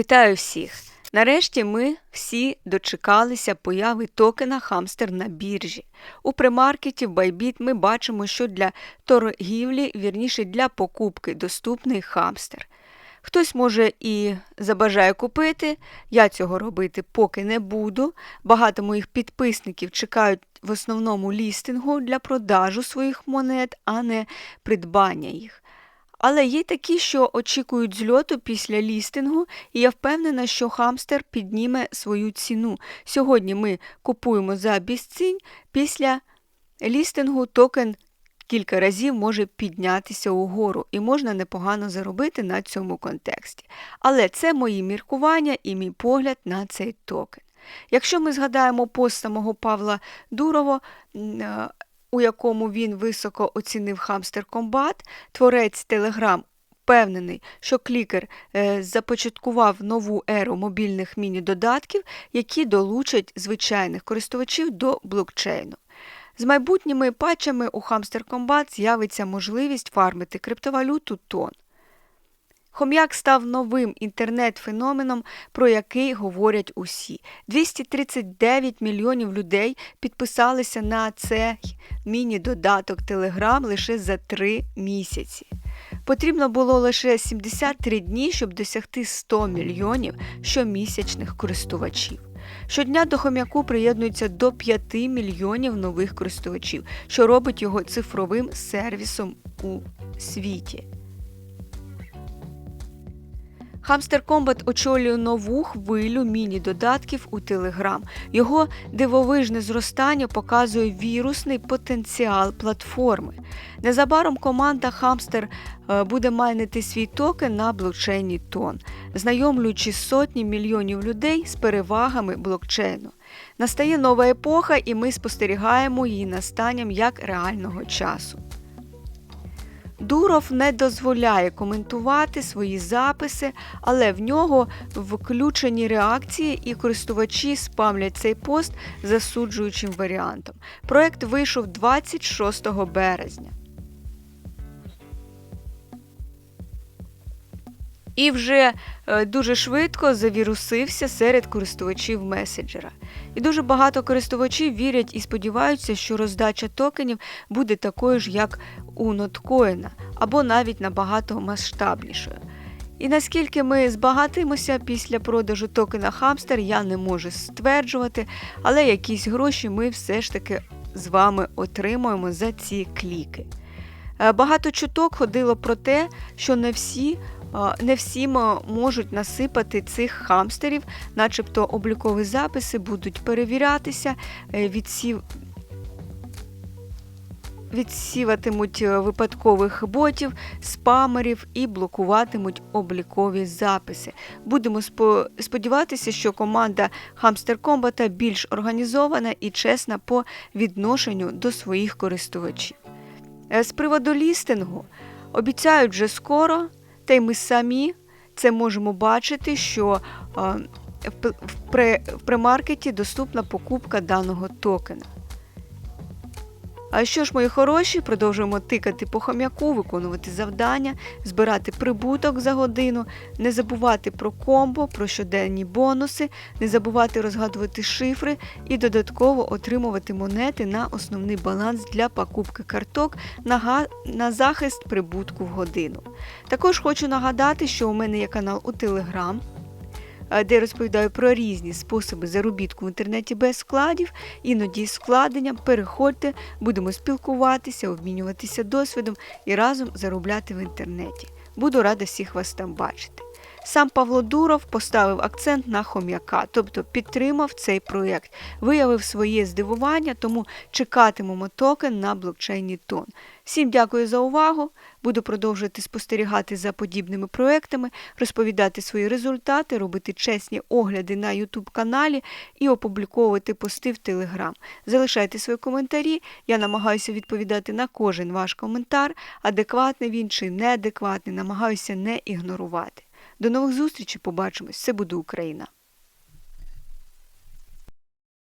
Вітаю всіх! Нарешті ми всі дочекалися появи токена Хамстер на біржі. У премаркеті в Bybit ми бачимо, що для торгівлі, вірніше для покупки, доступний хамстер. Хтось може і забажає купити, я цього робити поки не буду. Багато моїх підписників чекають в основному лістингу для продажу своїх монет, а не придбання їх. Але є такі, що очікують зльоту після лістингу, і я впевнена, що хамстер підніме свою ціну. Сьогодні ми купуємо за безцінь, після лістингу токен кілька разів може піднятися угору і можна непогано заробити на цьому контексті. Але це мої міркування і мій погляд на цей токен. Якщо ми згадаємо пост самого Павла Дурова, е, у якому він високо оцінив хамстер комбат, творець Telegram впевнений, що клікер е, започаткував нову еру мобільних міні-додатків, які долучать звичайних користувачів до блокчейну. З майбутніми патчами у Hamster Combat з'явиться можливість фармити криптовалюту тон. Хом'як став новим інтернет-феноменом, про який говорять усі. 239 мільйонів людей підписалися на цей міні-додаток Telegram лише за три місяці. Потрібно було лише 73 дні, щоб досягти 100 мільйонів щомісячних користувачів. Щодня до хом'яку приєднується до 5 мільйонів нових користувачів, що робить його цифровим сервісом у світі. Hamster Combat очолює нову хвилю міні-додатків у Telegram. Його дивовижне зростання показує вірусний потенціал платформи. Незабаром команда Hamster е, буде майнити свій токен на блокчейні Тон, знайомлюючи сотні мільйонів людей з перевагами блокчейну. Настає нова епоха, і ми спостерігаємо її настанням як реального часу. Дуров не дозволяє коментувати свої записи, але в нього включені реакції, і користувачі спамлять цей пост засуджуючим варіантом. Проект вийшов 26 березня. І вже е, дуже швидко завірусився серед користувачів меседжера. І дуже багато користувачів вірять і сподіваються, що роздача токенів буде такою ж, як у ноткоїна, або навіть набагато масштабнішою. І наскільки ми збагатимося після продажу токена Хамстер, я не можу стверджувати, але якісь гроші ми все ж таки з вами отримуємо за ці кліки. Е, багато чуток ходило про те, що не всі не всім можуть насипати цих хамстерів, начебто облікові записи будуть перевірятися, е, відсів. Відсіватимуть е, випадкових ботів, спамерів і блокуватимуть облікові записи. Будемо сподіватися, що команда Hamster Combat більш організована і чесна по відношенню до своїх користувачів. Е, з приводу лістингу обіцяють вже скоро. Та й ми самі це можемо бачити, що в премаркеті доступна покупка даного токена. А що ж, мої хороші, продовжуємо тикати по хом'яку, виконувати завдання, збирати прибуток за годину, не забувати про комбо, про щоденні бонуси, не забувати розгадувати шифри і додатково отримувати монети на основний баланс для покупки карток на, на захист прибутку в годину. Також хочу нагадати, що у мене є канал у Телеграм де розповідаю про різні способи заробітку в інтернеті без складів, іноді з складенням. Переходьте, будемо спілкуватися, обмінюватися досвідом і разом заробляти в інтернеті. Буду рада всіх вас там бачити. Сам Павло Дуров поставив акцент на хом'яка, тобто підтримав цей проєкт, виявив своє здивування, тому чекатимемо токен на блокчейні Тон. Всім дякую за увагу. Буду продовжувати спостерігати за подібними проектами, розповідати свої результати, робити чесні огляди на YouTube каналі і опубліковувати пости в Telegram. Залишайте свої коментарі. Я намагаюся відповідати на кожен ваш коментар, адекватний він чи неадекватний, намагаюся не ігнорувати. До нових зустрічей, побачимось! Все буде Україна!